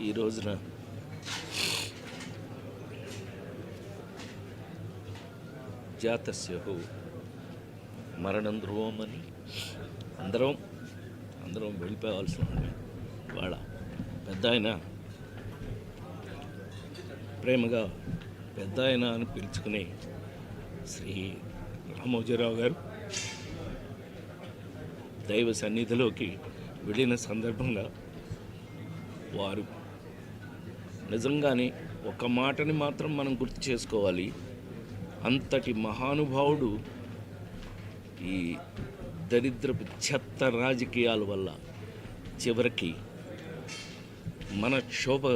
ఈ రోజున. జాతస్యహు మరణం ధ్రువమని అందరం అందరం వెళ్ళిపోవాల్సిన వాళ్ళ పెద్ద ఆయన ప్రేమగా పెద్ద ఆయన అని పిలుచుకుని శ్రీ రామోజీరావు గారు దైవ సన్నిధిలోకి వెళ్ళిన సందర్భంగా వారు నిజంగానే ఒక మాటని మాత్రం మనం గుర్తు చేసుకోవాలి. అంతటి మహానుభావుడు ఈ దరిద్రపు చెత్త రాజకీయాల వల్ల చివరికి మన క్షోభ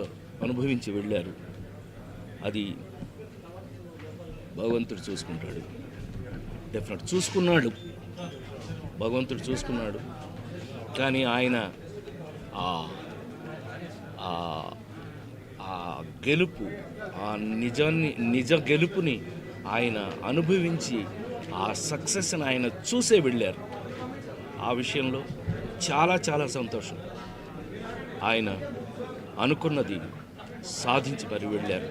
అనుభవించి వెళ్ళారు. అది భగవంతుడు చూసుకుంటాడు. డెఫినెట్ చూసుకున్నాడు. భగవంతుడు చూసుకున్నాడు. కానీ ఆయన ఆ ఆ- ఆ గెలుపు ఆ నిజాన్ని నిజ గెలుపుని ఆయన అనుభవించి ఆ సక్సెస్ని ఆయన చూసే వెళ్ళారు. ఆ విషయంలో చాలా చాలా సంతోషం. ఆయన అనుకున్నది సాధించి మరి వెళ్ళారు.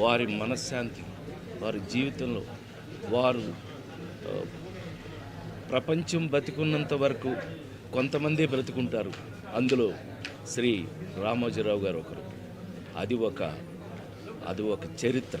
వారి మనశ్శాంతి వారి జీవితంలో వారు ప్రపంచం బతికున్నంత వరకు కొంతమంది బ్రతుకుంటారు. అందులో శ్రీ రామోజీరావు గారు ఒకరు. అది ఒక అది ఒక చరిత్ర.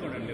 தொடர்ந்து